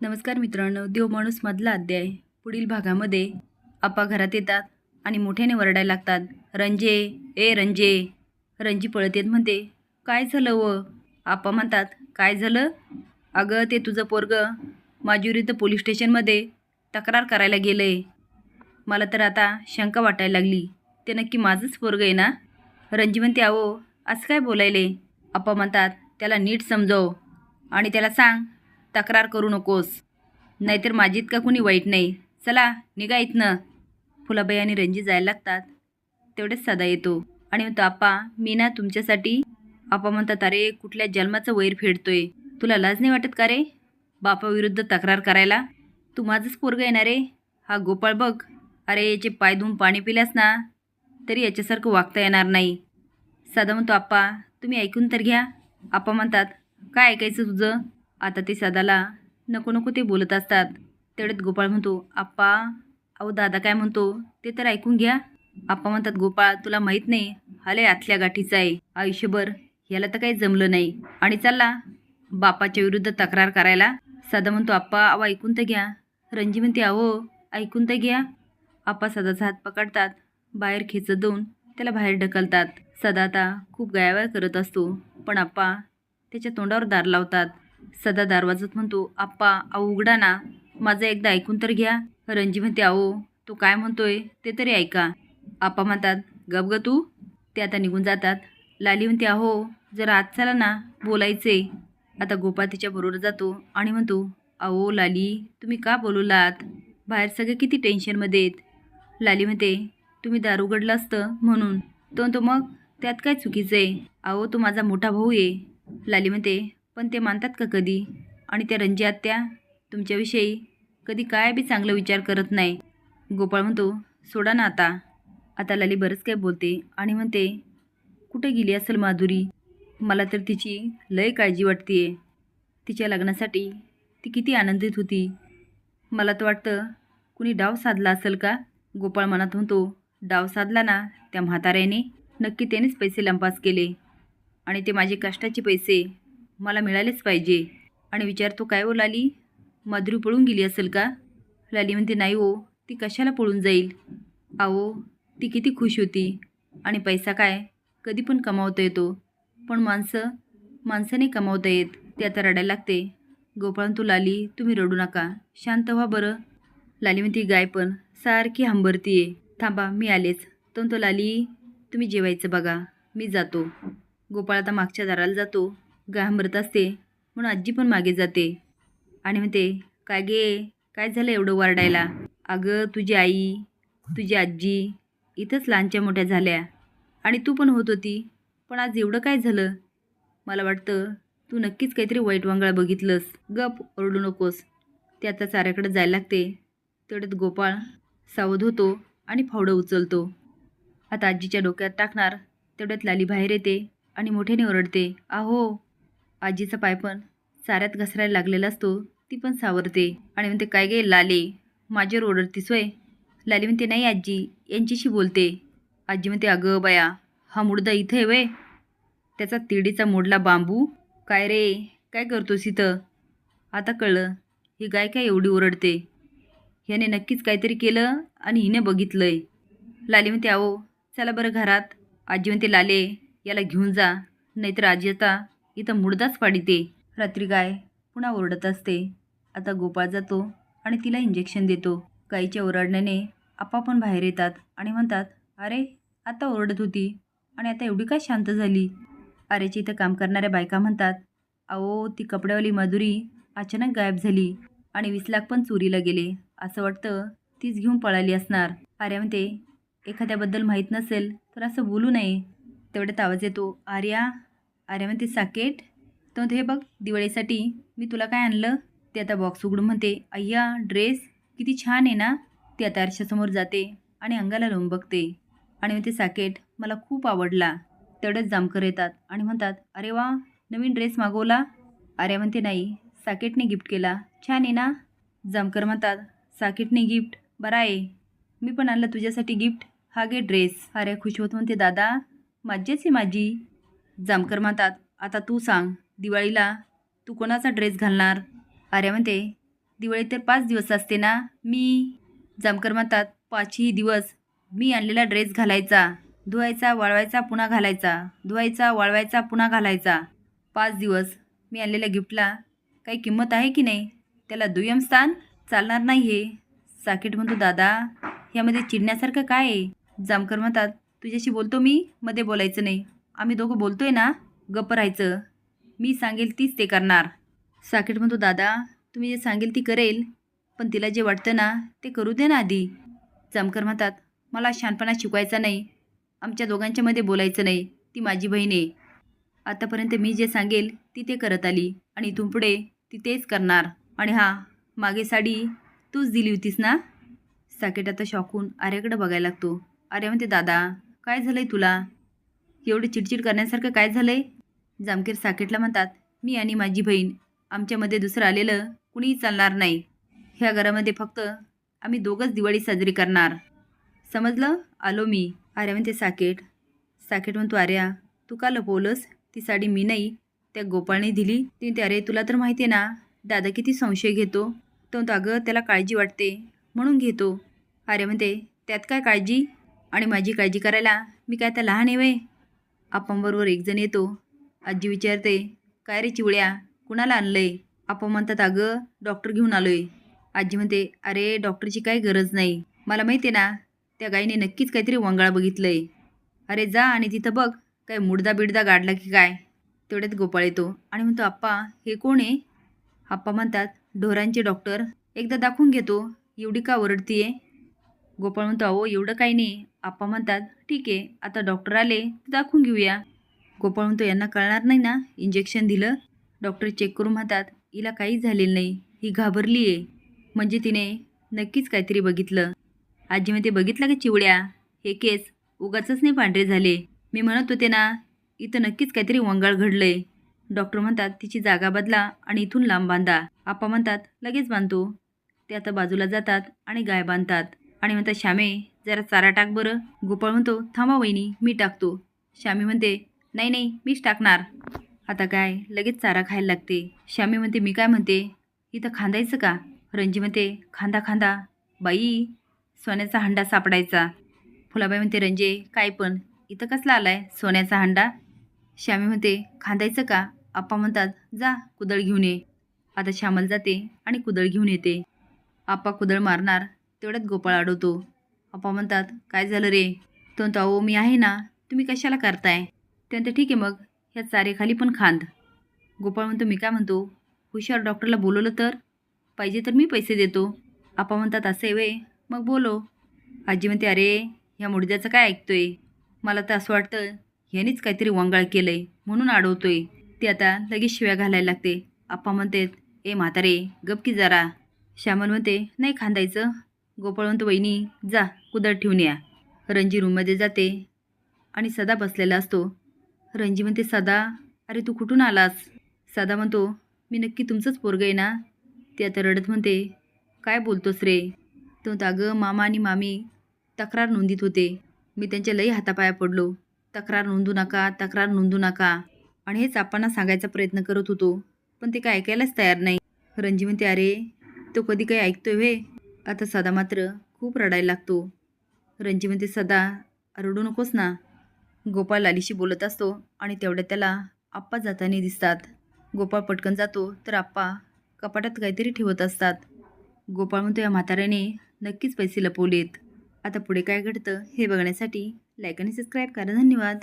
नमस्कार मित्रांनो देव माणूस मधला अध्याय. पुढील भागामध्ये आप्पा घरात येतात आणि मोठ्याने वरडायला लागतात. रंजे ए रंजे. रंजी पळत येत म्हणते काय झालं व? आप्पा म्हणतात काय झालं? अगं ते तुझं पोरग माजुरी तर पोलीस स्टेशनमध्ये तक्रार करायला गेलं आहे मला तर आता शंका वाटायला लागली. ते नक्की माझंच पोरग आहे ना? रंजी म्हणते अहो असं काय बोलायले? आप्पा म्हणतात त्याला नीट समजव आणि त्याला सांग तक्रार करू नकोस. नाहीतर माझी इतका कुणी वाईट नाही. चला निघा इथनं. फुलाबाई आणि रंजी जायला लागतात. तेवढेच सदा येतो. आणि म्हणतो आप्पा मी ना तुमच्यासाठी आप्पा म्हणतात अरे कुठल्या जन्माचं वैर फेडतोय? तुला लाज नाही वाटत का रे? बापाविरुद्ध तक्रार करायला? तू माझंच पोरगं येणार रे? हा गोपाळ बघ. अरे याचे पाय धुवून पाणी पिल्यास ना तरी याच्यासारखं वागता येणार नाही. सदा म्हणतो आप्पा तुम्ही ऐकून तर घ्या. आप्पा म्हणतात काय ऐकायचं तुझं? आता ते सदाला नको नको ते बोलत असतात. तेवढ्यात गोपाळ म्हणतो आप्पा अहो दादा काय म्हणतो? ते तर ऐकून घ्या. आप्पा म्हणतात गोपाळ तुला माहीत नाही हले आतल्या गाठीचा आहे. आयुष्यभर याला तर काही जमलं नाही. आणि चालला बापाच्या विरुद्ध तक्रार करायला. सदा म्हणतो आप्पा अहो ऐकून तर घ्या. रणजी म्हणते अहो ऐकून तर घ्या. आप्पा सदाचा हात पकडतात बाहेर खेचत देऊन त्याला बाहेर ढकलतात. सदा आता खूप गायावाय करत असतो पण आप्पा त्याच्या तोंडावर दार लावतात. सदा दारवाजत म्हणतो आप्पा अहो उघडा ना. माझं एकदा ऐकून तर घ्या. रणजी म्हणते अहो तो काय म्हणतोय? ते तरी ऐका. आप्पा म्हणतात गप ग तू. ते आता निघून जातात. लाली म्हणते अहो जरा आत चला ना बोलायचे. आता गोपाळ तिच्या बरोबर जातो आणि म्हणतो अहो लाली तुम्ही का बोलवलात? बाहेर सगळे किती टेन्शनमध्ये आहेत. लाली म्हणते तुम्ही दार उघडलं असतं म्हणून. तो तो मग त्यात काय चुकीचं आहे? अहो तो माझा मोठा भाऊ आहे. लाली म्हणते पण ते मानतात का कधी? आणि त्या रंजी त्या तुमच्याविषयी कधी काय बी चांगला विचार करत नाही. गोपाळ म्हणतो सोडा ना आता. आता लाली बरंच काय बोलते आणि म्हणते कुठे गेली असेल माधुरी? मला तर तिची लय काळजी वाटते तिच्या लग्नासाठी ती किती आनंदित होती. मला तर वाटतं कुणी डाव साधला असेल का? गोपाळ मनात म्हणतो डाव साधला ना त्या म्हाताऱ्याने. नक्की त्यानेच पैसे लंपास केले. आणि ते माझे कष्टाचे पैसे मला मिळालेच पाहिजे. आणि विचारतो काय हो लाली? माधुरी पळून गेली असेल का? लाली म्हणते नाही हो ती कशाला पळून जाईल? अहो ती किती खुश होती. आणि पैसा काय? कधी पण कमावता येतो. पण माणसं माणसाने कमावता येत ते आता रडायला लागते. गोपाळन तो लाली तुम्ही रडू नका. शांत व्हा बरं. लाली म्हणते गाय पण सारखी हंबरतीये. थांबा मी आलेच. तर तो लाली तुम्ही जेवायचं बघा. मी जातो. गोपाळ आता मागच्या दाराला जातो. गाय हंबरत असते म्हणून आजी पण मागे जाते. आणि म्हणते काय गे काय झालं एवढं वरडायला? अगं तुझी आई तुझी आजी इथंच लहानच्या मोठ्या झाल्या. आणि तू पण होत होती पण आज एवढं काय झालं? मला वाटतं तू नक्कीच काहीतरी वाईट वांगळा बघितलंस. गप ओरडू नकोस. ते आता चाऱ्याकडे जायला लागते. तेवढ्यात गोपाळ सावध होतो आणि फावडं उचलतो. आता आजीच्या डोक्यात टाकणार तेवढ्यात लाली बाहेर येते आणि मोठ्याने ओरडते आहो आजीचा पाय पण चाऱ्यात घसरायला लागलेला असतो. ती पण सावरते आणि म्हणते काय गे लाले? माझ्यावर ओरडतीस होय? लाली म्हणते नाही आजी यांच्याशी बोलते. आजी म्हणते अगं बाया हा मुडदा इथं आहे वय त्याचा तिडीचा मोडला बांबू. काय रे? काय करतोस इथं? आता कळलं ही गाय काय एवढी ओरडते? ह्याने नक्कीच काहीतरी केलं आणि हिने बघितलंय. लाली म्हणते आहो चला बरं घरात. आजी म्हणते लाले याला घेऊन जा. नाहीतर आजी आता इथं मुडदाच पाडिते. रात्री गाय पुन्हा ओरडत असते. आता गोपाळ जातो आणि तिला इंजेक्शन देतो. गाईच्या ओरडण्याने आपा पण बाहेर येतात आणि म्हणतात अरे आता ओरडत होती आणि आता एवढी काय शांत झाली? अरेची इथं काम करणाऱ्या बायका म्हणतात अहो ती कपड्यावाली मजुरी अचानक गायब झाली आणि वीस लाख पण चोरीला गेले. असं वाटतं तीच घेऊन पळाली असणार. आर्या म्हणते एखाद्याबद्दल माहीत नसेल तर असं बोलू नये. तेवढ्यात आवाज येतो आर्या अरे म्हणते साकेट. तर म्हणते हे बघ दिवाळीसाठी मी तुला काय आणलं? ते आता बॉक्स उघडून म्हणते अय्या ड्रेस किती छान आहे ना. ती आता आरशासमोर जाते आणि अंगाला लावून बघते. आणि म्हणते साकेट मला खूप आवडला. तेवढंच जामकर येतात आणि म्हणतात अरे वा नवीन ड्रेस मागवला. अरे म्हणते नाही साकेटने गिफ्ट केला. छान आहे ना. जामकर म्हणतात साकेटने गिफ्ट बरा आहे. मी पण आणलं तुझ्यासाठी गिफ्ट हा गे ड्रेस अरे खुश होत म्हणते दादा मज्जाच आहे माझी. जामकर म्हणतात आता तू सांग दिवाळीला तू कोणाचा ड्रेस घालणार? आर्या म्हणते दिवाळी तर पाच दिवस असते ना मी जामकर म्हणतात पाचही दिवस मी आणलेला ड्रेस घालायचा धुवायचा वाळवायचा पुन्हा घालायचा धुवायचा वाळवायचा पुन्हा घालायचा. पाच दिवस मी आणलेल्या गिफ्टला काही किंमत आहे की नाही? त्याला दुय्यम स्थान चालणार नाही हे. साकेट म्हणतो दादा यामध्ये चिडण्यासारखं काय आहे? जामकर म्हणतात तुझ्याशी बोलतो मी मध्ये बोलायचं नाही. आम्ही दोघं बोलतोय ना गप्प राहायचं. मी सांगेल तीच ते करणार. साकेट म्हणतो दादा तुम्ही जे सांगेल ती करेल पण तिला जे वाटतं ना ते करू दे ना आधी. जमकर म्हणतात मला शहाणपणा शिकवायचा नाही. आमच्या दोघांच्यामध्ये बोलायचं नाही. ती माझी बहीण आहे. आतापर्यंत मी जे सांगेल ती ते करत आली. आणि इथून पुढे ती तेच करणार. आणि हा मागे साडी तूच दिली होतीस ना? साकेट आता शॉकून आर्याकडे बघायला लागतो. आर्या म्हणते दादा काय झालं आहे तुला? एवढं चिडचिड करण्यासारखं काय झालंय? जामखेर साकेटला म्हणतात मी आणि माझी बहीण आमच्यामध्ये दुसरं आलेलं कुणीही चालणार नाही. ह्या घरामध्ये फक्त आम्ही दोघंच दिवाळी साजरी करणार. समजलं? आलो मी. आर्या म्हणते साकेट साकेट म्हणतो आर्या तू का लपवलंस? ती साडी मी नाही त्या गोपाळने दिली. ती म्हणते अरे तुला तर माहिती आहे ना दादा किती संशय घेतो. तो म्हणतो अगं त्याला काळजी वाटते म्हणून घेतो. आर्या म्हणते त्यात काय काळजी? आणि माझी काळजी करायला मी काय त्या लहान आहे वय आपणबरोबर येतो. आजी विचारते काय रे चिवड्या कुणाला आणलंय? आपण म्हणतात अगं डॉक्टर घेऊन आलोय. आजी म्हणते अरे डॉक्टरची काही गरज नाही. मला माहिती आहे ना त्या गाईने नक्कीच काहीतरी वंगाळ बघितलंय. अरे जा आणि तिथं बघ काय मुडदा बिडदा गाडला की काय? तेवढ्यात गोपाळ येतो आणि म्हणतो आप्पा हे कोण आहे? आप्पा म्हणतात ढोरांचे डॉक्टर. एकदा दाखवून घेतो. एवढी का ओरडतीये? गोपाळ म्हणतो अहो एवढं काही नाही. आप्पा म्हणतात ठीक आहे आता डॉक्टर आले तर दाखवून घेऊया. गोपाळ म्हणतो यांना कळणार नाही ना इंजेक्शन दिलं. डॉक्टर चेक करून म्हणतात हिला काहीच झालेलं नाही ही घाबरली आहे. म्हणजे तिने नक्कीच काहीतरी बघितलं. आजी म्हणते बघितलं का चिवड्या? हे केस उगाच नाही पांढरे झाले. मी म्हणत होते ना इथं नक्कीच काहीतरी वंगाळ घडलंय. डॉक्टर म्हणतात तिची जागा बदला आणि इथून लांब बांधा. आप्पा म्हणतात लगेच बांधतो. ते आता बाजूला जातात आणि गाय बांधतात. आणि म्हणतात श्यामे जरा चारा टाक बरं. गोपाळ म्हणतो थांबा वहिनी मी टाकतो. श्यामी म्हणते नाही नाही मीच टाकणार. आता काय लगेच चारा खायला लागते. श्यामी म्हणते मी काय म्हणते इथं खांदायचं का? रंजी म्हणते खांदा खांदा. बाई सोन्याचा हंडा सापडायचा. फुलाबाई म्हणते रंजे काय पण इथं कसला आलाय सोन्याचा हंडा? श्यामी म्हणते खांदायचं का? आप्पा म्हणतात जा कुदळ घेऊन ये. आता श्यामल जाते आणि कुदळ घेऊन येते. आप्पा कुदळ मारणार तेवढ्यात गोपाळ अडवतो पप्पा म्हणतात काय झालं रे? तो अहो मी आहे ना. तुम्ही कशाला करताय? त्यानंतर ठीक आहे मग. ह्या चारेखाली पण खांद. गोपाळ म्हणतो मी काय म्हणतो? हुशार डॉक्टरला बोलवलं तर? पाहिजे तर मी पैसे देतो. आपा म्हणतात असे वे मग बोलो. आजी म्हणते अरे ह्या मुडद्याचं काय ऐकतोय? मला तर असं वाटतं ह्यानेच काहीतरी वंगाळ केलंय म्हणून अडवतोय ते आता लगेच शिव्या घालायला लागते. आप्पा म्हणतात ए म्हातारे गप की जरा. श्यामल म्हणते नाही खांदायचं. गोपाळ म्हणतो वहिनी जा कुदळ ठेवून या. रणजी रूममध्ये जाते आणि सदा बसलेला असतो. रणजी म्हणते सदा अरे तू कुठून आलास? सदा म्हणतो मी नक्की तुमचंच पोरगं आहे ना? ते आता रडत म्हणते काय बोलतोस रे? तो अगं मामा आणि मामी तक्रार नोंदीत होते. मी त्यांच्या लई हातापाया पडलो. तक्रार नोंदू नका तक्रार नोंदू नका. आणि हेच आपण सांगायचा प्रयत्न करत होतो पण ते काय ऐकायलाच तयार नाही. रणजी म्हणते अरे तो कधी काही ऐकतोय व्हे आता सदा मात्र खूप रडायला लागतो. रणजी म्हणते सदा रडू नकोस ना. गोपाळ लालीशी बोलत असतो आणि तेवढ्यात त्याला आप्पा जाताना दिसतात. गोपाळ पटकन जातो तर आप्पा कपाटात काहीतरी ठेवत असतात. गोपाळ म्हणतो या म्हाताऱ्याने नक्कीच पैसे लपवलेत. आता पुढे काय घडतं हे बघण्यासाठी लाईक आणि सबस्क्राईब करा. धन्यवाद.